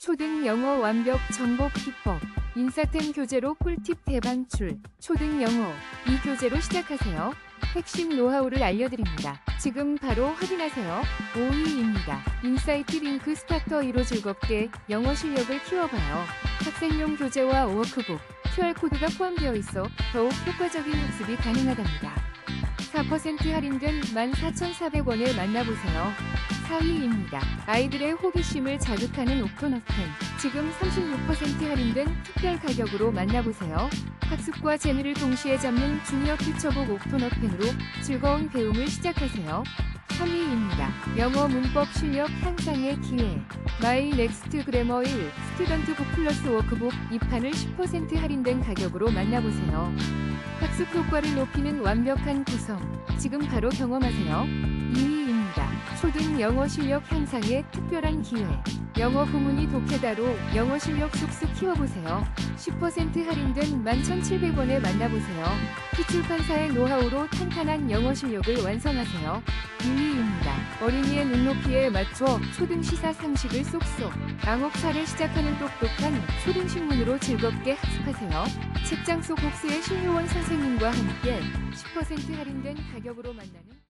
초등 영어 완벽 정복 기법. 인사템 교재로 꿀팁 대방출. 초등 영어. 이 교재로 시작하세요. 핵심 노하우를 알려드립니다. 지금 바로 확인하세요. 5위입니다. 인사이트 링크 스타터 2로 즐겁게 영어 실력을 키워봐요. 학생용 교재와 워크북, QR코드가 포함되어 있어 더욱 효과적인 학습이 가능하답니다. 4% 할인된 14,400원에 만나보세요. 4위입니다. 아이들의 호기심을 자극하는 옥토너펜. 지금 36% 할인된 특별 가격으로 만나보세요. 학습과 재미를 동시에 잡는 주니어 퓨처북 옥토너펜으로 즐거운 배움을 시작하세요. 3위입니다. 영어 문법 실력 향상의 기회. 마이 넥스트 그래머 1 스튜던트 북 플러스 워크북 2판을 10% 할인된 가격으로 만나보세요. 학습 효과를 높이는 완벽한 구성. 지금 바로 경험하세요. 2위입니다. 초등 영어 실력 향상의 특별한 기회. 영어 구문이 독해다로 영어 실력 쑥쑥 키워보세요. 10% 할인된 11,700원에 만나보세요. 피출판사의 노하우로 탄탄한 영어 실력을 완성하세요. 2위입니다. 어린이의 눈높이에 맞춰 초등 시사 상식을 쏙쏙. 앙옥사를 시작하는 똑똑한 초등 신문으로 즐겁게 학습하세요. 책장 속 복수의 신유원 선생님과 함께 10% 할인된 가격으로 만나는